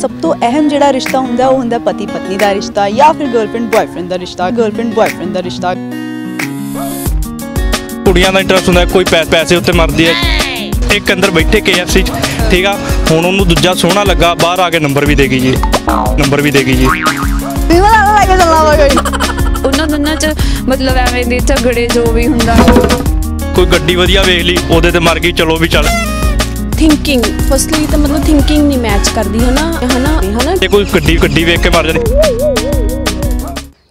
ਸਭ ਤੋਂ ਅਹਿਮ ਜਿਹੜਾ ਰਿਸ਼ਤਾ ਹੁੰਦਾ ਉਹ ਹੁੰਦਾ ਪਤੀ ਪਤਨੀ ਦਾ ਰਿਸ਼ਤਾ ਜਾਂ ਫਿਰ ਗਰਲਫ੍ਰੈਂਡ ਬॉयਫ੍ਰੈਂਡ ਦਾ ਰਿਸ਼ਤਾ। ਗਰਲਫ੍ਰੈਂਡ ਬॉयਫ੍ਰੈਂਡ ਦਾ ਰਿਸ਼ਤਾ। ਕੁੜੀਆਂ ਦਾ ਇੰਟਰਸਟ ਹੁੰਦਾ ਕੋਈ ਪੈਸੇ ਉੱਤੇ ਮਰਦੀ ਹੈ। ਇੱਕ ਅੰਦਰ ਬੈਠੇ KFC ਚ ਠੀਕ ਆ? ਹੁਣ ਉਹਨੂੰ ਦੂਜਾ ਸੋਹਣਾ ਲੱਗਾ ਬਾਹਰ ਆ ਕੇ ਨੰਬਰ ਵੀ ਦੇ ਗਈ ਜੀ। ਨੰਬਰ ਵੀ ਦੇ ਗਈ ਜੀ। ਵਿਮਲ ਨਾਲ ਲੈ ਕੇ ਚੱਲਣਾ ਵਾ ਕੋਈ ਉਹਨਾਂ ਦੋਨਾਂ 'ਚ ਮਤਲਬ ਐਵੇਂ ਦੇ ਝਗੜੇ ਜੋ ਵੀ ਹੁੰਦਾ ਕੋਈ ਗੱਡੀ ਵਧੀਆ ਵੇਖ ਲਈ ਉਹਦੇ ਤੇ ਮਰ ਗਈ ਚਲੋ ਵੀ ਚੱਲ। ਥਿੰਕਿੰਗ ਫਸਟਲੀ ਤਾਂ ਮਤਲਬ ਥਿੰਕਿੰਗ ਨਹੀਂ ਮੈਚ ਕਰਦੀ ਹਨਾ? ਹਨਾ? ਹਨਾ? ਜੇ ਕੋਈ ਗੱਡੀ ਗੱਡੀ ਵੇਖ ਕੇ ਮਰ ਜਾਂਦੀ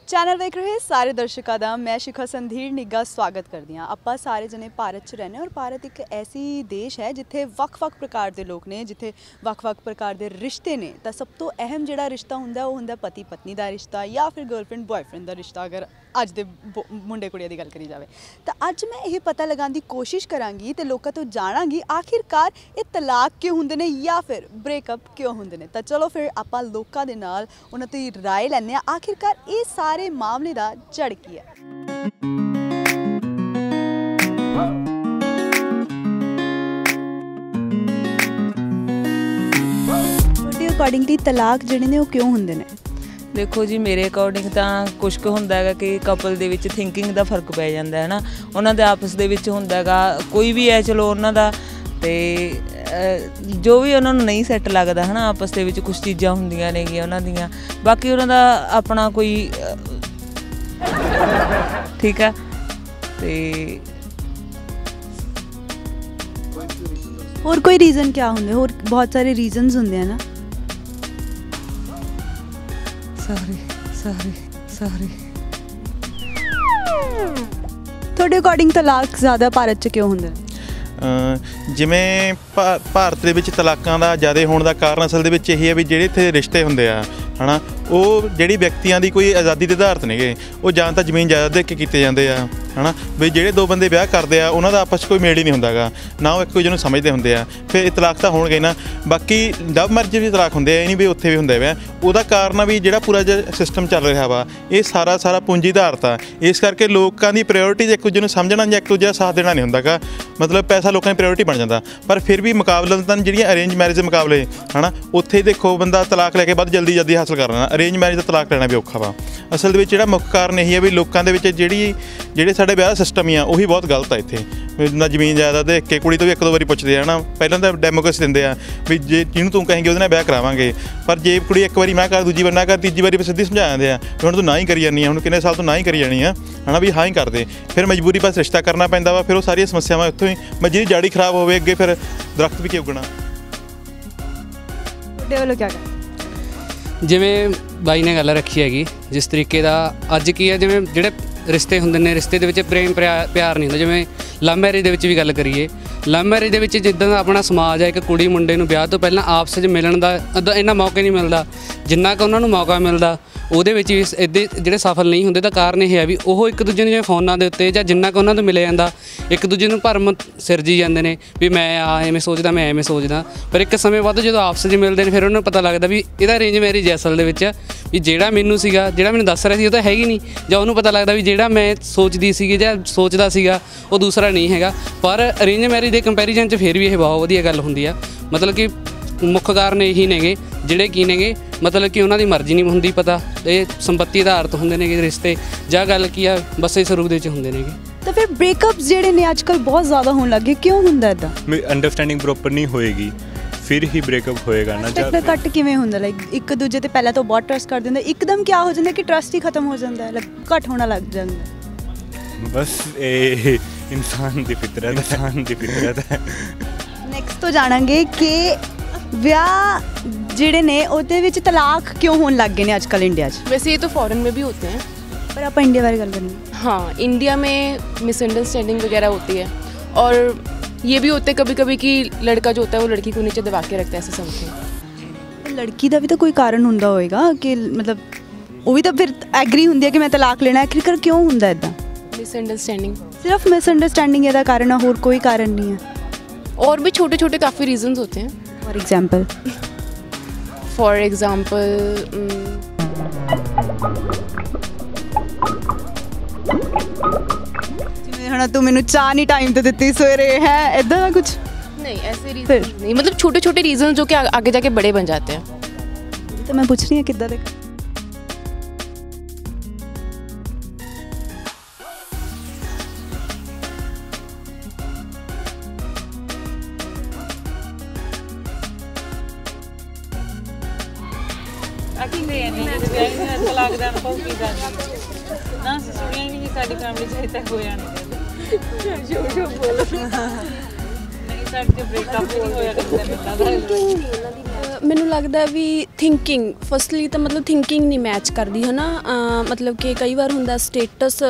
ਚੈਨਲ ਵੇਖ ਰਹੇ ਸਾਰੇ ਦਰਸ਼ਕਾਂ ਦਾ ਮੈਂ ਸ਼ਿਖਾ ਸੰਧੀਰ ਨਿੱਗਾ ਸਵਾਗਤ ਕਰਦੀ ਹਾਂ। ਆਪਾਂ ਸਾਰੇ ਜਣੇ ਭਾਰਤ 'ਚ ਰਹਿੰਦੇ ਹਾਂ ਔਰ ਭਾਰਤ ਇੱਕ ਐਸੀ ਦੇਸ਼ ਹੈ ਜਿੱਥੇ ਵੱਖ-ਵੱਖ ਪ੍ਰਕਾਰ ਦੇ ਲੋਕ ਨੇ ਜਿੱਥੇ ਵੱਖ-ਵੱਖ ਪ੍ਰਕਾਰ ਦੇ ਰਿਸ਼ਤੇ ਨੇ। ਤਾਂ ਸਭ ਤੋਂ ਅਹਿਮ ਜਿਹੜਾ ਰਿਸ਼ਤਾ ਹੁੰਦਾ ਉਹ ਹੁੰਦਾ ਪਤੀ ਪਤਨੀ ਦਾ ਰਿਸ਼ਤਾ ਜਾਂ ਫਿਰ ਗਰਲਫ੍ਰੈਂਡ ਬॉयਫ੍ਰੈਂਡ ਦਾ ਰਿਸ਼ਤਾ ਅਗਰ ਅੱਜ ਦੇ ਬੋ- ਮੁੰਡੇ ਕੁੜੀਆਂ ਦੀ ਗੱਲ ਕਰੀ ਜਾਵੇ ਤਾਂ ਅੱਜ ਮੈਂ ਇਹ ਪਤਾ ਲਗਾਉਣ ਦੀ ਕੋਸ਼ਿਸ਼ ਕਰਾਂਗੀ ਤੇ ਲੋਕਾਂ ਤੋਂ ਜਾਣਾਂਗੀ ਆਖਿਰਕਾਰ ਇਹ ਤਲਾਕ ਕਿਉਂ ਹੁੰਦੇ ਨੇ ਜਾਂ ਫਿਰ ਬ੍ਰੇਕਅਪ ਕਿਉਂ ਹੁੰਦੇ ਨੇ ਤਾਂ ਚਲੋ ਫਿਰ ਆਪਾਂ ਲੋਕਾਂ ਦੇ ਨਾਲ ਉਹਨਾਂ ਦੀ رائے ਲੈਂਦੇ ਆ ਆਖਿਰਕਾਰ ਇਹ ਸਾਰੇ ਮਾਮਲੇ ਦਾ ਜੜ ਕੀ ਹੈ ਤੁਹਾਡੇ ਅਕੋਰਡਿੰਗਲੀ ਤਲਾਕ ਜਿਹੜੇ ਨੇ ਉਹ ਕਿਉਂ ਹੁੰਦੇ ਨੇ ਦੇਖੋ ਜੀ, ਮੇਰੇ ਅਕੋਰਡਿੰਗ ਤਾਂ ਕੁਝ ਕੁ ਹੁੰਦਾ ਹੈਗਾ ਕਿ ਕਪਲ ਦੇ ਵਿੱਚ ਥਿੰਕਿੰਗ ਦਾ ਫ਼ਰਕ ਪੈ ਜਾਂਦਾ ਹੈ ਨਾ ਉਹਨਾਂ ਦੇ ਆਪਸ ਦੇ ਵਿੱਚ ਹੁੰਦਾ ਹੈਗਾ, ਕੋਈ ਵੀ ਹੈ ਚਲੋ ਉਹਨਾਂ ਦਾ, ਤੇ ਜੋ ਵੀ ਉਹਨਾਂ ਨੂੰ ਨਹੀਂ ਸੈੱਟ ਲੱਗਦਾ, ਹਨਾ? ਆਪਸ ਦੇ ਵਿੱਚ ਕੁਝ ਚੀਜ਼ਾਂ ਹੁੰਦੀਆਂ ਨੇਗੀਆਂ ਉਹਨਾਂ ਦੀਆਂ। ਬਾਕੀ ਉਹਨਾਂ ਦਾ ਆਪਣਾ ਕੋਈ ਠੀਕ ਆ? ਤੇ ਹੋਰ ਕੋਈ ਰੀਜ਼ਨ ਕਿਆ ਹੁੰਦੇ? ਹੋਰ ਬਹੁਤ ਸਾਰੇ ਰੀਜ਼ਨਸ ਹੁੰਦੇ ਆ ਸੌਰੀ ਸੌਰੀ ਸੌਰੀ ਤੁਹਾਡੇ ਅਕੋਰਡਿੰਗ ਤਲਾਕ ਜ਼ਿਆਦਾ ਭਾਰਤ 'ਚ ਕਿਉਂ ਹੁੰਦਾ? ਜਿਵੇਂ ਭਾ- ਭਾਰਤ ਦੇ ਵਿੱਚ ਤਲਾਕਾਂ ਦਾ ਜ਼ਿਆਦਾ ਹੋਣ ਦਾ ਕਾਰਨ ਅਸਲ ਦੇ ਵਿੱਚ ਇਹ ਹੈ ਵੀ ਜਿਹੜੇ ਇੱਥੇ ਰਿਸ਼ਤੇ ਹੁੰਦੇ ਆ, ਹਨਾ, ਉਹ ਜਿਹੜੀ ਵਿਅਕਤੀਆਂ ਦੀ ਕੋਈ ਆਜ਼ਾਦੀ ਦੇ ਆਧਾਰਤ ਨੇਗੇ, ਉਹ ਜਾਂ ਤਾਂ ਜ਼ਮੀਨ ਜਾਇਦਾਦ ਦੇ ਕੇ ਕੀਤੇ ਜਾਂਦੇ ਆ। ਹਨਾ? ਵੀ ਜਿਹੜੇ ਦੋ ਬੰਦੇ ਵਿਆਹ ਕਰਦੇ ਆ, ਉਹਨਾਂ ਦਾ ਆਪਸ 'ਚ ਕੋਈ ਮੇਲ ਹੀ ਨਹੀਂ ਹੁੰਦਾਗਾ। ਨਾ ਉਹ ਇੱਕ ਦੂਜੇ ਨੂੰ ਸਮਝਦੇ ਹੁੰਦੇ ਆ। ਫਿਰ ਇਹ ਤਲਾਕ ਤਾਂ ਹੋਣਗੇ ਨਾ। ਬਾਕੀ ਲਵ ਮੈਰਿਜ ਵੀ ਤਲਾਕ ਹੁੰਦੇ ਆ, ਇਹ ਨਹੀਂ ਵੀ ਉੱਥੇ ਵੀ ਹੁੰਦੇ ਵੇ। ਉਹਦਾ ਕਾਰਨ ਆ ਵੀ ਜਿਹੜਾ ਪੂਰਾ ਸਿਸਟਮ ਚੱਲ ਰਿਹਾ ਵਾ, ਇਹ ਸਾਰਾ ਸਾਰਾ ਪੂੰਜੀ ਆਧਾਰਿਤ ਆ। ਇਸ ਕਰਕੇ ਲੋਕਾਂ ਦੀ ਪ੍ਰਾਇੋਰਟੀਜ਼ ਇੱਕ ਦੂਜੇ ਨੂੰ ਸਮਝਣਾ ਜਾਂ ਇੱਕ ਦੂਜੇ ਦਾ ਸਾਥ ਦੇਣਾ ਨਹੀਂ ਹੁੰਦਾਗਾ, ਮਤਲਬ ਪੈਸਾ ਲੋਕਾਂ ਦੀ ਪ੍ਰਾਇੋਰਟੀ ਬਣ ਜਾਂਦਾ। ਪਰ ਫਿਰ ਵੀ ਮੁਕਾਬਲਤਨ ਜਿਹੜੀਆਂ ਅਰੇਂਜ ਮੈਰਿਜ ਦੇ ਮੁਕਾਬਲੇ, ਹਨਾ? ਉੱਥੇ ਦੇਖੋ ਬੰਦਾ ਤਲਾਕ ਲੈ ਕੇ ਵੱਧ ਜਲਦੀ ਜਲਦੀ ਹਾਸਲ ਕਰ ਲੈਣਾ। ਅਰੇਂਜ ਮੈਰਿਜ ਦਾ ਤਲਾਕ ਲੈਣਾ ਵੀ ਔਖਾ ਵਾ। ਅਸਲ ਦੇ ਵਿੱਚ ਜਿਹੜਾ ਮੁੱਖ ਕਾਰਨ ਇਹੀ ਹੈ ਵੀ ਲੋਕਾਂ ਦੇ ਵਿੱਚ ਜਿਹੜੀ, ਜਿਹੜੇ ਸਾਡੇ ਵਿਆਹ ਦਾ ਸਿਸਟਮ ਹੀ ਆ ਉਹੀ ਬਹੁਤ ਗਲਤ ਆ ਇੱਥੇ। ਨਾ ਜ਼ਮੀਨ ਜਾਇਦਾਦ ਦੇਖ ਕੇ ਕੁੜੀ ਤੋਂ ਵੀ ਇੱਕ ਦੋ ਵਾਰੀ ਪੁੱਛਦੇ ਆ ਨਾ ਪਹਿਲਾਂ ਤਾਂ ਡੈਮੋਕ੍ਰੇਸੀ ਦਿੰਦੇ ਆ ਵੀ ਜੇ ਜਿਹਨੂੰ ਤੂੰ ਕਹੇਂਗੇ ਉਹਦੇ ਨਾਲ ਵਿਆਹ ਕਰਾਵਾਂਗੇ। ਪਰ ਜੇ ਕੁੜੀ ਇੱਕ ਵਾਰੀ ਮੈਂ ਕਰ ਦੂਜੀ ਵਾਰ ਨਾ ਕਰ ਤੀਜੀ ਵਾਰੀ ਫਿਰ ਸਿੱਧੀ ਸਮਝਾ ਜਾਂਦੇ ਆ ਵੀ ਹੁਣ ਤੂੰ ਨਾ ਹੀ ਕਰੀ ਜਾਨੀ ਆ ਹੁਣ ਕਿੰਨੇ ਸਾਲ ਤੋਂ ਨਾ ਹੀ ਕਰੀ ਜਾਣੀ ਆ ਹਨਾ ਵੀ ਹਾਂ ਹੀ ਕਰਦੇ। ਫਿਰ ਮਜਬੂਰੀ ਪਾਸ ਰਿਸ਼ਤਾ ਕਰਨਾ ਪੈਂਦਾ ਵਾ ਫਿਰ ਉਹ ਸਾਰੀਆਂ ਸਮੱਸਿਆਵਾਂ ਉੱਥੋਂ ਹੀ ਮੈਂ ਜਿਹੜੀ ਜਾੜੀ ਖਰਾਬ ਹੋਵੇ ਅੱਗੇ ਫਿਰ ਦਰਖਤ ਵੀ ਕੀ ਉੱਗਣਾ? ਤੁਹਾਡੇ ਵੱਲੋਂ ਕਿਆ ਕਹਿੰਦੇ ਜਿਵੇਂ ਬਾਈ ਨੇ ਗੱਲ ਰੱਖੀ ਹੈਗੀ ਜਿਸ ਤਰੀਕੇ ਦਾ ਅੱਜ ਕੀ ਹੈ ਜਿਵੇਂ ਜਿਹੜੇ ਰਿਸ਼ਤੇ ਹੁੰਦੇ ਨੇ, ਰਿਸ਼ਤੇ ਦੇ ਵਿੱਚ ਪ੍ਰੇਮ ਪਿਆ- ਪਿਆਰ ਨਹੀਂ ਹੁੰਦਾ। ਜਿਵੇਂ ਲਵ ਮੈਰਿਜ ਦੇ ਵਿੱਚ ਵੀ ਗੱਲ ਕਰੀਏ ਲਵ ਮੈਰਿਜ ਦੇ ਵਿੱਚ ਜਿੱਦਾਂ ਦਾ ਆਪਣਾ ਸਮਾਜ ਹੈ, ਇੱਕ ਕੁੜੀ ਮੁੰਡੇ ਨੂੰ ਵਿਆਹ ਤੋਂ ਪਹਿਲਾਂ ਆਪਸ ਵਿੱਚ ਮਿਲਣ ਦਾ ਅੱਧਾ ਇੰਨਾ ਮੌਕੇ ਨਹੀਂ ਮਿਲਦਾ। ਜਿੰਨਾ ਕੁ ਉਹਨਾਂ ਨੂੰ ਮੌਕਾ ਮਿਲਦਾ, ਉਹਦੇ ਵਿੱਚ ਵੀ ਇਹਦੇ ਜਿਹੜੇ ਸਫਲ ਨਹੀਂ ਹੁੰਦੇ, ਤਾਂ ਕਾਰਨ ਇਹ ਹੈ ਵੀ ਉਹ ਇੱਕ ਦੂਜੇ ਨੂੰ ਜਿਵੇਂ ਫੋਨਾਂ ਦੇ ਉੱਤੇ ਜਾਂ ਜਿੰਨਾ ਕੁ ਉਹਨਾਂ ਤੋਂ ਮਿਲਿਆ ਜਾਂਦਾ, ਇੱਕ ਦੂਜੇ ਨੂੰ ਭਰਮ ਸਿਰਜੀ ਜਾਂਦੇ ਨੇ ਵੀ ਮੈਂ ਆ, ਐਵੇਂ ਸੋਚਦਾ, ਮੈਂ ਐਵੇਂ ਸੋਚਦਾ। ਪਰ ਇੱਕ ਸਮੇਂ ਬਾਅਦ ਜਦੋਂ ਆਪਸ ਵਿੱਚ ਮਿਲਦੇ ਨੇ, ਫਿਰ ਉਹਨਾਂ ਨੂੰ ਪਤਾ ਲੱਗਦਾ ਵੀ ਇਹਦਾ ਅਰੇਂਜ ਮੈਰਿਜ ਅਸਲ ਦੇ ਵਿੱਚ, ਵੀ ਜਿਹੜਾ ਮੈਨੂੰ ਸੀਗਾ, ਜਿਹੜਾ ਮੈਨੂੰ ਦੱਸ ਰਿਹਾ ਸੀ, ਉਹ ਤਾਂ ਹੈਗੀ ਨਹੀਂ। ਜਾਂ ਉਹਨੂੰ ਪਤਾ ਲੱਗਦਾ ਵੀ ਜਿਹੜਾ ਮੈਂ ਸੋਚਦੀ ਸੀਗੀ ਜਾਂ ਸੋਚਦਾ ਸੀਗਾ, ਉਹ ਦੂਸਰਾ ਨਹੀਂ ਹੈਗਾ। ਪਰ ਅਰੇਂਜ ਮੈਰਿਜ ਦੇ ਕੰਪੈਰੀਜ਼ਨ 'ਚ ਫਿਰ ਵੀ ਇਹ ਬਹੁਤ ਵਧੀਆ ਗੱਲ ਹੁੰਦੀ ਆ। ਮਤਲਬ ਕਿ ਮੁੱਖ ਕਾਰਨ ਇਹੀ ਨੇਗੇ ਜਿਹੜੇ ਕੀ ਨੇਗੇ ਮਤਲਬ ਕਿ ਉਹਨਾਂ ਦੀ ਮਰਜ਼ੀ ਨਹੀਂ ਹੁੰਦੀ ਪਤਾ ਇਹ ਸੰਪਤੀ ਆਧਾਰਿਤ ਹੁੰਦੇ ਨੇਗੇ ਰਿਸ਼ਤੇ ਜਾਂ ਗੱਲ ਕੀ ਆ ਬਸ ਇਸ ਰੂਪ ਦੇ ਵਿੱਚ ਹੁੰਦੇ ਨੇਗੇ। ਤਾਂ ਫਿਰ ਬ੍ਰੇਕਅਪਸ ਜਿਹੜੇ ਨੇ ਅੱਜਕੱਲ ਬਹੁਤ ਜ਼ਿਆਦਾ ਹੋਣ ਲੱਗੇ ਕਿਉਂ ਹੁੰਦਾ ਇਦਾਂ ਅੰਡਰਸਟੈਂਡਿੰਗ ਪ੍ਰੋਪਰ ਨਹੀਂ ਹੋਏਗੀ ਫਿਰ ਹੀ ਬ੍ਰੇਕਅਪ ਹੋਏਗਾ ਨਾ ਜਾਂ ਕੱਟ ਕਿਵੇਂ ਹੁੰਦਾ ਲਾਈਕ ਇੱਕ ਦੂਜੇ ਤੇ ਪਹਿਲਾਂ ਤਾਂ ਬਹੁਤ ਟਰਸਟ ਕਰ ਦਿੰਦੇ ਇੱਕਦਮ ਕੀ ਹੋ ਜਾਂਦਾ ਕਿ ਟਰਸਟ ਹੀ ਖਤਮ ਹੋ ਜਾਂਦਾ ਹੈ ਘੱਟ ਹੋਣਾ ਲੱਗ ਜਾਂਦਾ। ਬਸ ਇਹ ਇਨਸਾਨ ਦੀ ਫਿਤਰਤ ਇਨਸਾਨ ਦੀ ਫਿਤਰਤ ਹੈ। ਨੈਕਸਟ ਤੋਂ ਜਾਣਾਂਗੇ ਕਿ ਵਿਆਹ ਜਿਹੜੇ ਨੇ ਉਹਦੇ ਵਿੱਚ ਤਲਾਕ ਕਿਉਂ ਹੋਣ ਲੱਗ ਗਏ ਨੇ ਅੱਜਕੱਲ ਇੰਡੀਆ 'ਚ वैसे ये तो फॉरेन में भी होते हैं ਪਰ ਆਪਾਂ ਇੰਡੀਆ ਬਾਰੇ ਗੱਲ ਕਰਨੀ हाँ इंडिया में मिसअंडरस्टैंडिंग वगैरह होती है और ये भी होते कभी कभी कि लड़का जो होता है वो लड़की को नीचे दबा के रखता है ऐसे समथिंग ਲੜਕੀ ਦਾ ਵੀ ਤਾਂ ਕੋਈ ਕਾਰਨ ਹੁੰਦਾ ਹੋਏਗਾ ਕਿ ਮਤਲਬ ਉਹ ਵੀ ਤਾਂ ਫਿਰ ਐਗਰੀ ਹੁੰਦੀ ਹੈ ਕਿ ਮੈਂ ਤਲਾਕ ਲੈਣਾ ਹੈ ਆਖਿਰਕਾਰ ਕਿਉਂ ਹੁੰਦਾ ਇਦਾਂ मिसअंडरस्टैंडिंग ਸਿਰਫ ਮਿਸਅੰਡਰਸਟੈਂਡਿੰਗ ਇਹਦਾ ਕਾਰਨ ਹੈ ਹੋਰ ਕੋਈ ਕਾਰਨ ਨਹੀਂ ਹੈ और भी छोटे छोटे काफ़ी रीजंस होते हैं For example? For example, um, ਜਿਵੇਂ ਹੁਣ ਤੂੰ ਮੈਨੂੰ ਚਾਹ ਨਹੀਂ ਟਾਈਮ ਤੇ ਦਿੱਤੀ ਸਵੇਰੇ ਹੈ ਇਦਾਂ ਦਾ ਕੁਝ नहीं ऐसे रीजन नहीं मतलब छोटे छोटे रीजन जो कि आगे जाके बड़े बन जाते हैं तो मैं पूछ रही हूँ कितना देखा ਅਸੀਂ ਗਏ ਨਹੀਂ ਜਦੋਂ ਵਿਆਹ ਨਹੀਂ ਹੋਇਆ ਤਲਾਕ ਦਾ ਅਨੁਭਵ ਕੀ ਕਰਦੀ ਨਾ ਅਸੀਂ ਸੁਣਿਆ ਹੀ ਨਹੀਂ ਸਾਡੀ ਫੈਮਿਲੀ 'ਚ ਅਜੇ ਤੱਕ ਹੋਇਆ ਨਹੀਂ। ਜੋ ਜੋ ਬੋਲ। ਨਹੀਂ ਸਾਡੇ ਤੇ ਬ੍ਰੇਕਅਪ ਨਹੀਂ ਹੋਇਆ ਕਦੇ ਮਿਲਦਾ ਮੈਨੂੰ ਲੱਗਦਾ ਵੀ ਥਿੰਕਿੰਗ ਫਸਟਲੀ ਤਾਂ ਮਤਲਬ ਥਿੰਕਿੰਗ ਨਹੀਂ ਮੈਚ ਕਰਦੀ ਹੈ ਨਾ ਮਤਲਬ ਕਿ ਕਈ ਵਾਰ ਹੁੰਦਾ status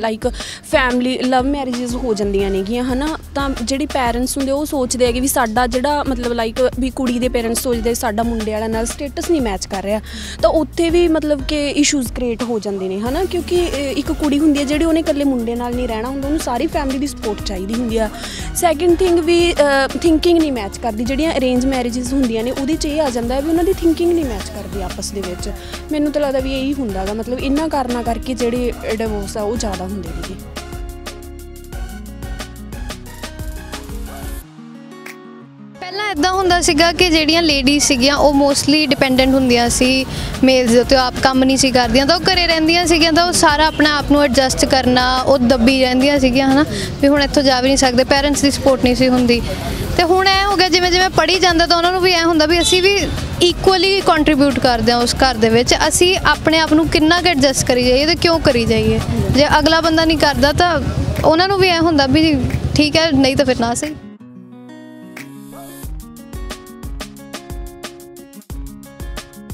like family love marriages ਹੋ ਜਾਂਦੀਆਂ ਨੇਗੀਆਂ, ਹਨਾ? ਤਾਂ ਜਿਹੜੀ ਪੈਰੈਂਟਸ ਹੁੰਦੇ ਉਹ ਸੋਚਦੇ ਹੈਗੇ ਵੀ ਸਾਡਾ ਜਿਹੜਾ ਮਤਲਬ ਲਾਈਕ ਵੀ ਕੁੜੀ ਦੇ ਪੇਰੈਂਟਸ ਸੋਚਦੇ ਸਾਡਾ ਮੁੰਡੇ ਵਾਲਾ ਨਾਲ ਸਟੇਟਸ ਨਹੀਂ ਮੈਚ ਕਰ ਰਿਹਾ। ਤਾਂ ਉੱਥੇ ਵੀ ਮਤਲਬ ਕਿ ਇਸ਼ੂਜ਼ ਕ੍ਰੀਏਟ ਹੋ ਜਾਂਦੇ ਨੇ, ਹਨਾ? ਕਿਉਂਕਿ ਇੱਕ ਕੁੜੀ ਹੁੰਦੀ ਹੈ ਜਿਹੜੀ ਉਹਨੇ ਇਕੱਲੇ ਮੁੰਡੇ ਨਾਲ ਨਹੀਂ ਰਹਿਣਾ ਹੁੰਦਾ, ਉਹਨੂੰ ਸਾਰੀ ਫੈਮਿਲੀ ਦੀ ਸਪੋਰਟ ਚਾਹੀਦੀ ਹੁੰਦੀ ਆ। ਸੈਕਿੰਡ ਥਿੰਗ ਵੀ ਥਿੰਕਿੰਗ ਨਹੀਂ ਮੈਚ ਕਰਦੀ, ਜਿਹੜੀਆਂ ਅਰੇਂਜ ਮੈਰਿਜਸ ਹੁੰਦੀਆਂ ਨੇ, ਉਹਦੇ 'ਚ ਇਹ ਆ ਜਾਂਦਾ ਵੀ ਉਹਨਾਂ ਦੀ ਥਿੰਕਿੰਗ ਨਹੀਂ ਮੈਚ ਕਰਦੀ ਆਪਸ ਦੇ ਵਿੱਚ। ਮੈਨੂੰ ਤਾਂ ਲੱਗਦਾ ਵੀ ਇਹੀ ਹੁੰਦਾਗਾ ਮਤਲਬ ਇਹਨਾਂ ਕਾਰਨਾਂ ਕਰਕੇ ਜਿਹੜੇ ਡਿਵੋਰਸ ਆ ਉਹ ਜ਼ਿਆਦਾ ਹੁੰਦੇ ਨੇਗੇ। ਪਹਿਲਾਂ ਹੁੰਦਾ ਸੀਗਾ ਕਿ ਜਿਹੜੀਆਂ ਲੇਡੀਜ਼ ਸੀਗੀਆਂ, ਉਹ ਮੋਸਟਲੀ ਡਿਪੈਂਡੈਂਟ ਹੁੰਦੀਆਂ ਸੀ ਮੇਲਸ ਦੇ ਉੱਤੇ ਆਪ ਕੰਮ ਨਹੀਂ ਸੀ ਕਰਦੀਆਂ। ਤਾਂ ਉਹ ਘਰੇ ਰਹਿੰਦੀਆਂ ਸੀਗੀਆਂ, ਤਾਂ ਉਹ ਸਾਰਾ ਆਪਣਾ ਆਪ ਨੂੰ ਐਡਜਸਟ ਕਰਨਾ, ਉਹ ਦੱਬੀ ਰਹਿੰਦੀਆਂ ਸੀਗੀਆਂ, ਹਨਾ, ਵੀ ਹੁਣ ਇੱਥੋਂ ਜਾ ਵੀ ਨਹੀਂ ਸਕਦੇ ਪੈਰੈਂਟਸ ਦੀ ਸਪੋਰਟ ਨਹੀਂ ਸੀ ਹੁੰਦੀ। ਤੇ ਹੁਣ ਐ ਹੋ ਗਿਆ, ਜਿਵੇਂ ਜਿਵੇਂ ਪੜ੍ਹੀ ਜਾਂਦਾ, ਤਾਂ ਉਹਨਾਂ ਨੂੰ ਵੀ ਐ ਹੁੰਦਾ ਵੀ ਅਸੀਂ ਵੀ ਇਕੁਅਲੀ ਕੰਟਰੀਬਿਊਟ ਕਰਦੇ ਹਾਂ ਉਸ ਘਰ ਦੇ ਵਿੱਚ। ਅਸੀਂ ਆਪਣੇ ਆਪ ਨੂੰ ਕਿੰਨਾ ਕੁ ਐਡਜਸਟ ਕਰੀ ਜਾਈਏ ਤੇ ਕਿਉਂ ਕਰੀ ਜਾਈਏ? ਜੇ ਅਗਲਾ ਬੰਦਾ ਨਹੀਂ ਕਰਦਾ, ਤਾਂ ਉਹਨਾਂ ਨੂੰ ਵੀ ਐ ਹੁੰਦਾ ਵੀ ਠੀਕ ਹੈ, ਨਹੀਂ ਤਾਂ ਫਿਰ ਨਾ ਸਹੀ।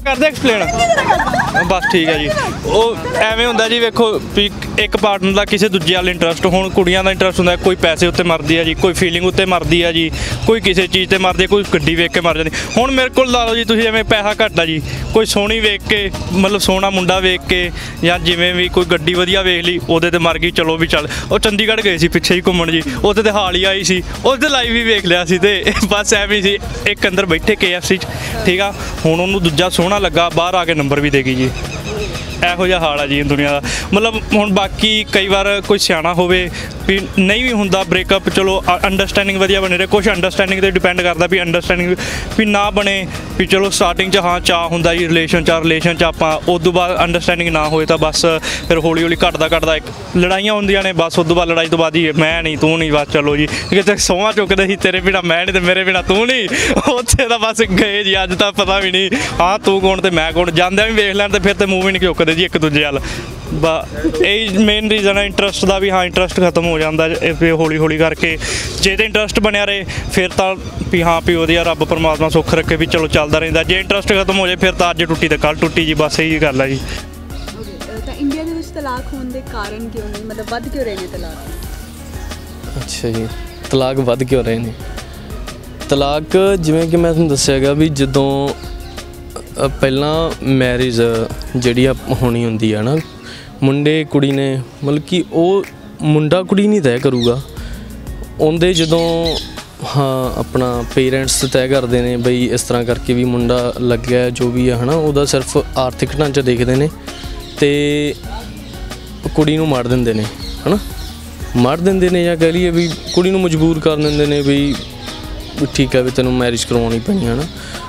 ਕਰਦੇ ਐਕਸਪਲੇਨ ਬਸ ਠੀਕ ਹੈ ਜੀ। ਉਹ ਐਵੇਂ ਹੁੰਦਾ ਜੀ, ਵੇਖੋ ਵੀ ਇੱਕ ਪਾਰਟਨਰ ਦਾ ਕਿਸੇ ਦੂਜੇ ਵੱਲ ਇੰਟਰਸਟ ਹੁਣ ਕੁੜੀਆਂ ਦਾ ਇੰਟਰਸਟ ਹੁੰਦਾ, ਕੋਈ ਪੈਸੇ ਉੱਤੇ ਮਰਦੀ ਹੈ ਜੀ, ਕੋਈ ਫੀਲਿੰਗ ਉੱਤੇ ਮਰਦੀ ਹੈ ਜੀ, ਕੋਈ ਕਿਸੇ ਚੀਜ਼ ਤੇ ਮਰਦੀ ਹੈ ਕੋਈ ਗੱਡੀ ਵੇਖ ਕੇ ਮਰ ਜਾਂਦੀ। ਹੁਣ ਮੇਰੇ ਕੋਲ ਲਾ ਲਓ ਜੀ, ਤੁਸੀਂ ਐਵੇਂ ਪੈਸਾ ਘੱਟਾ ਜੀ, ਕੋਈ ਸੋਹਣੀ ਵੇਖ ਕੇ, ਮਤਲਬ ਸੋਹਣਾ ਮੁੰਡਾ ਵੇਖ ਕੇ, ਜਾਂ ਜਿਵੇਂ ਵੀ ਕੋਈ ਗੱਡੀ ਵਧੀਆ ਵੇਖ ਲਈ, ਉਹਦੇ ਤੇ ਮਰ ਗਈ, ਚਲੋ ਵੀ ਚੱਲ। ਉਹ ਚੰਡੀਗੜ੍ਹ ਗਏ ਸੀ ਪਿੱਛੇ ਹੀ ਘੁੰਮਣ ਜੀ, ਉੱਥੇ ਤੇ ਹਾਲ ਹੀ ਆਈ ਸੀ ਉਹਦੇ ਲਾਈਵ ਵੀ ਵੇਖ ਲਿਆ ਸੀ ਤੇ ਬਸ ਐਵੇਂ ਸੀ, ਇੱਕ ਅੰਦਰ ਬੈਠੇ KFC 'ਚ, ਠੀਕ ਆ? ਹੁਣ ਉਹਨੂੰ ਦੂਜਾ ਸੋਹਣਾ ਲੱਗਾ, ਬਾਹਰ ਆ ਕੇ ਨੰਬਰ ਵੀ ਦੇ ਗਈ ਜੀ ਇਹੋ ਜਿਹਾ ਹਾਲ ਆ ਜੀ ਦੁਨੀਆ ਦਾ। ਮਤਲਬ ਹੁਣ ਬਾਕੀ ਕਈ ਵਾਰ ਕੋਈ ਸਿਆਣਾ ਹੋਵੇ ਵੀ ਨਹੀਂ ਵੀ ਹੁੰਦਾ ਬ੍ਰੇਕਅਪ ਚਲੋ ਅੰਡਰਸਟੈਂਡਿੰਗ ਵਧੀਆ ਬਣੇ ਰਹੇ। ਕੁਝ ਅੰਡਰਸਟੈਂਡਿੰਗ ਤੇ ਡਿਪੈਂਡ ਕਰਦਾ ਵੀ ਅੰਡਰਸਟੈਂਡਿੰਗ ਵੀ ਨਾ ਬਣੇ, ਵੀ ਚਲੋ ਸਟਾਰਟਿੰਗ 'ਚ ਹਾਂ ਚਾਹ ਹੁੰਦਾ ਜੀ ਰਿਲੇਸ਼ਨ 'ਚ ਰਿਲੇਸ਼ਨ 'ਚ ਆਪਾਂ ਉਸ ਤੋਂ ਬਾਅਦ ਅੰਡਰਸਟੈਂਡਿੰਗ ਨਾ ਹੋਏ ਤਾਂ ਬਸ ਫਿਰ ਹੌਲੀ ਹੌਲੀ ਘਟਦਾ ਘਟਦਾ ਇੱਕ ਲੜਾਈਆਂ ਹੁੰਦੀਆਂ ਨੇ, ਬਸ ਉਸ ਤੋਂ ਬਾਅਦ ਲੜਾਈ ਤੋਂ ਬਾਅਦ ਹੀ ਮੈਂ ਨਹੀਂ, ਤੂੰ ਨਹੀਂ, ਬਸ ਚਲੋ ਜੀ। ਕਿਤੇ ਸੋਹਾਂ ਚੁੱਕਦੇ ਸੀ, ਤੇਰੇ ਬਿਨਾ ਮੈਂ ਨਹੀਂ ਤੇ ਮੇਰੇ ਬਿਨਾ ਤੂੰ ਨਹੀਂ। ਉੱਥੇ ਤਾਂ ਬਸ ਗਏ ਜੀ, ਅੱਜ ਤਾਂ ਪਤਾ ਵੀ ਨਹੀਂ, ਹਾਂ ਤੂੰ ਕੌਣ ਤੇ ਮੈਂ ਕੌਣ, ਜਾਂਦਿਆਂ ਵੀ ਵੇਖ ਲੈਣ ਤੇ ਫਿਰ ਤੇ ਮੂੰਹ ਵੀ ਨਹੀਂ ਚੁੱਕਦੇ। ਜੀ ਇੱਕ ਦੂਜੇ ਵੱਲ। ਬਾ ਇਹ ਮੇਨ ਰੀਜ਼ਨ ਹੈ ਇੰਟਰਸਟ ਦਾ ਵੀ ਹਾਂ ਇੰਟਰਸਟ ਖਤਮ ਹੋ ਜਾਂਦਾ ਇਹ ਫਿਰ ਹੌਲੀ ਹੌਲੀ ਕਰਕੇ। ਜੇ ਤੇ ਇੰਟਰਸਟ ਬਣਿਆ ਰਹੇ ਫਿਰ ਤਾਂ ਵੀ ਹਾਂ ਵੀ ਉਹਦੀ ਰੱਬ ਪਰਮਾਤਮਾ ਸੁੱਖ ਰੱਖੇ ਵੀ ਚਲੋ ਚੱਲਦਾ ਰਹਿੰਦਾ। ਜੇ ਇੰਟਰਸਟ ਖਤਮ ਹੋ ਜਾਏ ਫਿਰ ਤਾਂ ਅੱਜ ਟੁੱਟੀ ਤੇ ਕੱਲ ਟੁੱਟੀ ਜੀ ਬਸ ਇਹੀ ਗੱਲ ਹੈ ਜੀ। ਤਾਂ ਇੰਡੀਆ ਦੇ ਵਿੱਚ ਤਲਾਕ ਹੋਣ ਦੇ ਕਾਰਨ ਕਿਉਂ ਨੇ ਮਤਲਬ ਵੱਧ ਕਿਉਂ ਰਹੇ ਨੇ ਤਲਾਕ? ਅੱਛਾ ਜੀ ਤਲਾਕ ਵੱਧ ਕਿਉਂ ਰਹੇ ਨੇ? ਤਲਾਕ ਜਿਵੇਂ ਕਿ ਮੈਂ ਤੁਹਾਨੂੰ ਦੱਸਿਆਗਾ ਵੀ ਜਦੋਂ ਪਹਿਲਾਂ ਮੈਰਿਜ ਜਿਹੜੀ ਆ ਹੋਣੀ ਹੁੰਦੀ ਆ ਨਾ, ਮੁੰਡੇ ਕੁੜੀ ਨੇ, ਮਤਲਬ ਕਿ ਉਹ ਮੁੰਡਾ ਕੁੜੀ ਨਹੀਂ ਤੈਅ ਕਰੂਗਾ। ਉਹਦੇ ਜਦੋਂ, ਹਾਂ, ਆਪਣਾ ਪੇਰੈਂਟਸ ਤੈਅ ਕਰਦੇ ਨੇ ਬਈ ਇਸ ਤਰ੍ਹਾਂ ਕਰਕੇ ਵੀ ਮੁੰਡਾ ਲੱਗਿਆ ਜੋ ਵੀ ਆ ਹਨਾ, ਉਹਦਾ ਸਿਰਫ ਆਰਥਿਕ ਢਾਂਚਾ ਦੇਖਦੇ ਨੇ ਤੇ ਕੁੜੀ ਨੂੰ ਮਾਰ ਦਿੰਦੇ ਨੇ, ਹਨਾ। ਮਾਰ ਦਿੰਦੇ ਨੇ ਜਾਂ ਕਹਿ ਲਈਏ ਵੀ ਕੁੜੀ ਨੂੰ ਮਜਬੂਰ ਕਰ ਦਿੰਦੇ ਨੇ ਵੀ ਠੀਕ ਹੈ ਵੀ ਤੈਨੂੰ ਮੈਰਿਜ ਕਰਵਾਉਣੀ ਪੈਣੀ ਹੈ ਨਾ।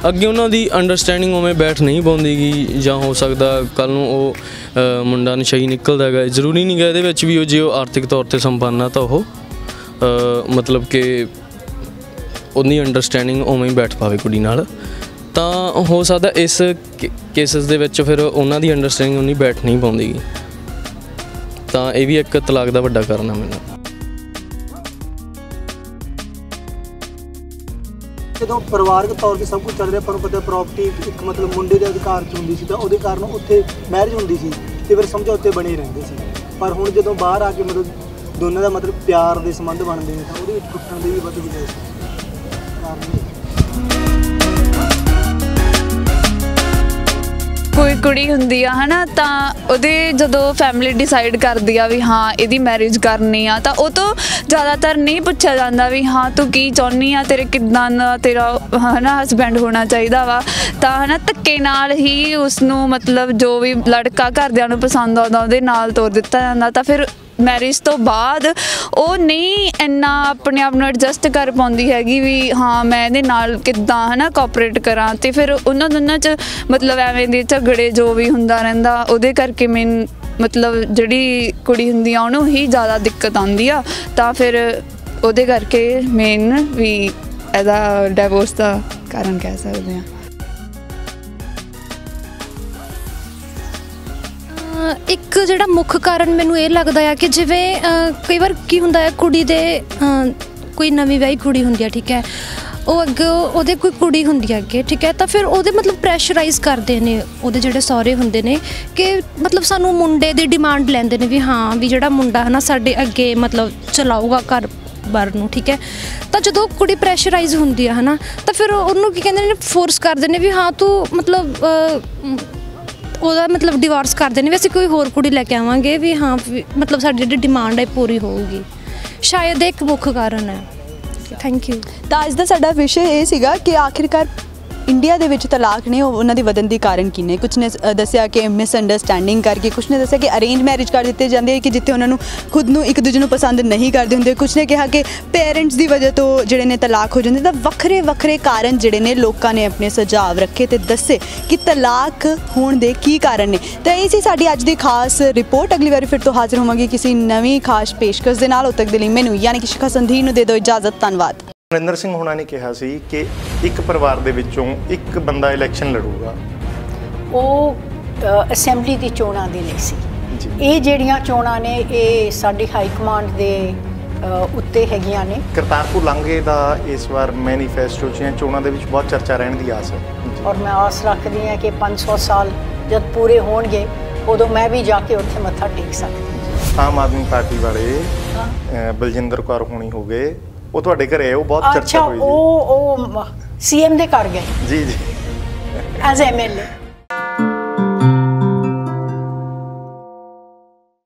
ਅੱਗੇ ਉਹਨਾਂ ਦੀ ਅੰਡਰਸਟੈਂਡਿੰਗ ਉਵੇਂ ਬੈਠ ਨਹੀਂ ਪਾਉਂਦੀਗੀ ਜਾਂ ਹੋ ਸਕਦਾ ਕੱਲ ਨੂੰ ਉਹ ਅ, ਮੁੰਡਾ ਨਸ਼ਈ ਨਿਕਲਦਾ ਹੈਗਾ। ਜ਼ਰੂਰੀ ਨਹੀਂ ਗਾ ਇਹਦੇ ਵਿੱਚ ਵੀ ਉਹ ਜੇ ਉਹ ਆਰਥਿਕ ਤੌਰ ਤੇ ਸੰਪੰਨ ਆ ਤਾਂ ਉਹ ਮਤਲਬ ਕਿ ਉਹਦੀ ਅੰਡਰਸਟੈਂਡਿੰਗ ਉਵੇਂ ਹੀ ਬੈਠ ਪਾਵੇ ਕੁੜੀ ਨਾਲ। ਤਾਂ ਹੋ ਸਕਦਾ ਇਸ ਕੇਸਸ ਦੇ ਵਿੱਚ ਫਿਰ ਉਹਨਾਂ ਦੀ ਅੰਡਰਸਟੈਂਡਿੰਗ ਉਨੀ ਬੈਠ ਨਹੀਂ ਪਾਉਂਦੀਗੀ। ਤਾਂ ਇਹ ਵੀ ਇੱਕ ਤਲਾਕ ਦਾ ਵੱਡਾ ਕਾਰਨ ਆ ਮੈਨੂੰ। ਜਦੋਂ ਪਰਿਵਾਰਕ ਤੌਰ ਤੇ ਸਭ ਕੁਝ ਚੱਲ ਰਿਹਾ ਪਰ ਨੂੰ ਪਤਾ ਪ੍ਰਾਪਰਟੀ ਇੱਕ ਮਤਲਬ ਮੁੰਡੇ ਦੇ ਅਧਿਕਾਰ 'ਚ ਹੁੰਦੀ ਸੀ ਤਾਂ ਉਹਦੇ ਕਾਰਨ ਉੱਥੇ ਮੈਰਿਜ ਹੁੰਦੀ ਸੀ ਤੇ ਫਿਰ ਸਮਝੌਤੇ ਬਣੇ ਰਹਿੰਦੇ ਸੀ। ਪਰ ਹੁਣ ਜਦੋਂ ਬਾਹਰ ਆ ਕੇ ਮਤਲਬ ਦੋਨਾਂ ਦਾ ਮਤਲਬ ਪਿਆਰ ਦੇ ਸੰਬੰਧ ਬਣਦੇ ਨੇ ਤਾਂ ਉਹਦੇ ਵਿੱਚ ਟੁੱਟਣ ਦੀ ਵੀ ਵੱਧ ਗੁੰਜਾਇਸ਼ ਹੈ ਕਾਰਨ ਕੋਈ ਕੁੜੀ ਹੁੰਦੀ ਆ, ਹਨਾ, ਤਾਂ ਉਹਦੇ ਜਦੋਂ ਫੈਮਿਲੀ ਡਿਸਾਈਡ ਕਰਦੀ ਆ ਵੀ ਹਾਂ, ਇਹਦੀ ਮੈਰਿਜ ਕਰਨੀ ਆ, ਤਾਂ ਉਹ ਤੋਂ ਜ਼ਿਆਦਾਤਰ ਨਹੀਂ ਪੁੱਛਿਆ ਜਾਂਦਾ ਵੀ ਹਾਂ, ਤੂੰ ਕੀ ਚਾਹੁੰਨੀ ਆ, ਤੇਰੇ ਕਿੱਦਾਂ ਦਾ ਤੇਰਾ, ਹਨਾ ਹਸਬੈਂਡ ਹੋਣਾ ਚਾਹੀਦਾ ਵਾ। ਤਾਂ, ਹਨਾ, ਧੱਕੇ ਨਾਲ ਹੀ ਉਸ ਨੂੰ ਮਤਲਬ ਜੋ ਵੀ ਲੜਕਾ ਘਰਦਿਆਂ ਨੂੰ ਪਸੰਦ ਆਉਂਦਾ, ਉਹਦੇ ਨਾਲ ਤੋਰ ਦਿੱਤਾ ਜਾਂਦਾ, ਤਾਂ ਫਿਰ ਮੈਰਿਜ ਤੋਂ ਬਾਅਦ ਉਹ ਨਹੀਂ ਇੰਨਾ ਆਪਣੇ ਆਪ ਨੂੰ ਐਡਜਸਟ ਕਰ ਪਾਉਂਦੀ ਹੈਗੀ ਵੀ ਹਾਂ, ਮੈਂ ਇਹਦੇ ਨਾਲ ਕਿੱਦਾਂ ਹਨਾ ਕੋਆਪਰੇਟ ਕਰਾਂ ਤੇ ਫਿਰ ਉਹਨਾਂ ਦੋਨਾਂ 'ਚ ਮਤਲਬ ਐਵੇਂ ਦੇ ਝਗੜੇ ਜੋ ਵੀ ਹੁੰਦਾ ਰਹਿੰਦਾ, ਉਹਦੇ ਕਰਕੇ ਮੈਂ ਮਤਲਬ ਜਿਹੜੀ ਕੁੜੀ ਹੁੰਦੀ ਆ, ਉਹਨੂੰ ਹੀ ਜ਼ਿਆਦਾ ਦਿੱਕਤ ਆਉਂਦੀ ਆ। ਤਾਂ ਫਿਰ ਉਹਦੇ ਕਰਕੇ ਮੇਨ ਵੀ ਇਹਦਾ ਡਿਵੋਰਸ ਦਾ ਕਾਰਨ ਕਹਿ ਸਕਦੇ ਆ। ਇੱਕ ਜਿਹੜਾ ਮੁੱਖ ਕਾਰਨ ਮੈਨੂੰ ਇਹ ਲੱਗਦਾ ਆ ਕਿ ਜਿਵੇਂ ਕਈ ਵਾਰ ਕੀ ਹੁੰਦਾ ਹੈ ਕੁੜੀ ਦੇ ਕੋਈ ਨਵੀਂ ਵਿਆਹੀ ਕੁੜੀ ਹੁੰਦੀ ਆ, ਠੀਕ ਹੈ, ਉਹ ਅੱਗੇ ਉਹਦੇ ਕੋਈ ਕੁੜੀ ਹੁੰਦੀ ਹੈ ਅੱਗੇ, ਠੀਕ ਹੈ, ਤਾਂ ਫਿਰ ਉਹਦੇ ਮਤਲਬ ਪ੍ਰੈਸ਼ਰਾਈਜ਼ ਕਰਦੇ ਨੇ, ਉਹਦੇ ਜਿਹੜੇ ਸਹੁਰੇ ਹੁੰਦੇ ਨੇ ਕਿ ਮਤਲਬ ਸਾਨੂੰ ਮੁੰਡੇ ਦੀ ਡਿਮਾਂਡ ਲੈਂਦੇ ਨੇ ਵੀ ਹਾਂ, ਵੀ ਜਿਹੜਾ ਮੁੰਡਾ ਹੈ ਨਾ ਸਾਡੇ ਅੱਗੇ ਮਤਲਬ ਚਲਾਊਗਾ ਘਰ ਬਾਰ ਨੂੰ, ਠੀਕ ਹੈ, ਤਾਂ ਜਦੋਂ ਕੁੜੀ ਪ੍ਰੈਸ਼ਰਾਈਜ਼ ਹੁੰਦੀ ਆ ਹਨਾ, ਤਾਂ ਫਿਰ ਉਹਨੂੰ ਕੀ ਕਹਿੰਦੇ ਨੇ ਫੋਰਸ ਕਰਦੇ ਨੇ ਵੀ ਹਾਂ, ਤੂੰ ਮਤਲਬ ਉਹਦਾ ਮਤਲਬ ਡਿਵੋਰਸ ਕਰਦੇ ਨੇ ਵੀ ਅਸੀਂ ਕੋਈ ਹੋਰ ਕੁੜੀ ਲੈ ਕੇ ਆਵਾਂਗੇ, ਵੀ ਹਾਂ, ਵੀ ਮਤਲਬ ਸਾਡੀ ਜਿਹੜੀ ਡਿਮਾਂਡ ਹੈ ਪੂਰੀ ਹੋਊਗੀ। ਸ਼ਾਇਦ ਇਹ ਇੱਕ ਮੁੱਖ ਕਾਰਨ ਹੈ। ਥੈਂਕ ਯੂ ਤਾਂ ਅੱਜ ਦਾ ਸਾਡਾ ਵਿਸ਼ੇ ਇਹ ਸੀਗਾ ਕਿ ਆਖਿਰਕਾਰ ਇੰਡੀਆ ਦੇ ਵਿੱਚ ਤਲਾਕ ਨੇ, ਉਹ ਉਹਨਾਂ ਦੀ ਵਧਣ ਦੀ ਕਾਰਨ ਕੀ ਨੇ? ਕੁਝ ਨੇ ਦੱਸਿਆ ਕਿ ਮਿਸਅੰਡਰਸਟੈਂਡਿੰਗ ਕਰਕੇ ਕੁਝ ਨੇ ਦੱਸਿਆ ਕਿ ਅਰੇਂਜ ਮੈਰਿਜ ਕਰ ਦਿੱਤੇ ਜਾਂਦੇ ਕਿ ਜਿੱਥੇ ਉਹਨਾਂ ਨੂੰ ਖੁਦ ਨੂੰ ਇੱਕ ਦੂਜੇ ਨੂੰ ਪਸੰਦ ਨਹੀਂ ਕਰਦੇ ਹੁੰਦੇ। ਕੁਝ ਨੇ ਕਿਹਾ ਕਿ ਪੇਰੈਂਟਸ ਦੀ ਵਜ੍ਹਾ ਤੋਂ ਜਿਹੜੇ ਨੇ ਤਲਾਕ ਹੋ ਜਾਂਦੇ, ਤਾਂ ਵੱਖਰੇ ਵੱਖਰੇ ਕਾਰਨ ਜਿਹੜੇ ਨੇ ਲੋਕਾਂ ਨੇ ਆਪਣੇ ਸੁਝਾਅ ਰੱਖੇ ਤੇ ਦੱਸੇ ਕਿ ਤਲਾਕ ਹੋਣ ਦੇ ਕੀ ਕਾਰਨ ਨੇ। ਤਾਂ ਇਹ ਸੀ ਸਾਡੀ ਅੱਜ ਦੀ ਖਾਸ ਰਿਪੋਰਟ। ਅਗਲੀ ਵਾਰੀ ਫਿਰ ਤੋਂ ਹਾਜ਼ਰ ਹੋਵਾਂਗੇ ਕਿਸੇ ਨਵੀਂ ਖਾਸ ਪੇਸ਼ਕਸ਼ ਦੇ ਨਾਲ। ਉਦ ਤੱਕ ਦੇ ਲਈ ਮੈਨੂੰ, ਯਾਨੀ ਕਿ ਸ਼ਿਖਾ ਸੰਧੀ ਨੂੰ ਦੇ ਦਿਓ ਇਜਾਜ਼ਤ। ਧੰਨਵਾਦ। ਨਰਿੰਦਰ ਸਿੰਘ ਹੋਣਾ ਨੇ ਕਿਹਾ ਸੀ ਕਿ ਇੱਕ ਪਰਿਵਾਰ ਦੇ ਵਿੱਚੋਂ ਇੱਕ ਬੰਦਾ ਇਲੈਕਸ਼ਨ ਲੜੂਗਾ। ਉਹ ਅਸੈਂਬਲੀ ਦੀ ਚੋਣਾਂ ਦੇ ਲਈ ਸੀ। ਇਹ ਜਿਹੜੀਆਂ ਚੋਣਾਂ ਨੇ ਇਹ ਸਾਡੀ ਹਾਈ ਕਮਾਂਡ ਦੇ ਉੱਤੇ ਹੈਗੀਆਂ ਨੇ। ਕਰਤਾਰਪੁਰ ਲਾਂਘੇ ਦਾ ਇਸ ਵਾਰ ਮੈਨੀਫੈਸਟੋ 'ਚ ਚੋਣਾਂ ਦੇ ਵਿੱਚ ਬਹੁਤ ਚਰਚਾ ਰਹਿਣ ਦੀ ਆਸ ਹੈ। ਔਰ ਮੈਂ ਆਸ ਰੱਖਦੀ ਹਾਂ ਕਿ 500 ਸਾਲ ਜਦ ਪੂਰੇ ਹੋਣਗੇ ਉਦੋਂ ਮੈਂ ਵੀ ਜਾ ਕੇ ਉੱਥੇ ਮੱਥਾ ਟੇਕ ਸਕਦੀ ਆਮ ਆਦਮੀ ਪਾਰਟੀ ਵਾਲੇ ਬਲਜਿੰਦਰ ਕੌਰ ਹੋਣੀ ਹੋ ਗਏ ਉਹ ਤੁਹਾਡੇ ਘਰੇ ਉਹ ਬਹੁਤ ਚਰਚਾ ਅੱਛਾ ਹੋਈ ਜੀ ਉਹ ਉਹ ਸੀਐਮ ਦੇ ਘਰ ਗਏ। ਜੀ ਜੀ। As MLA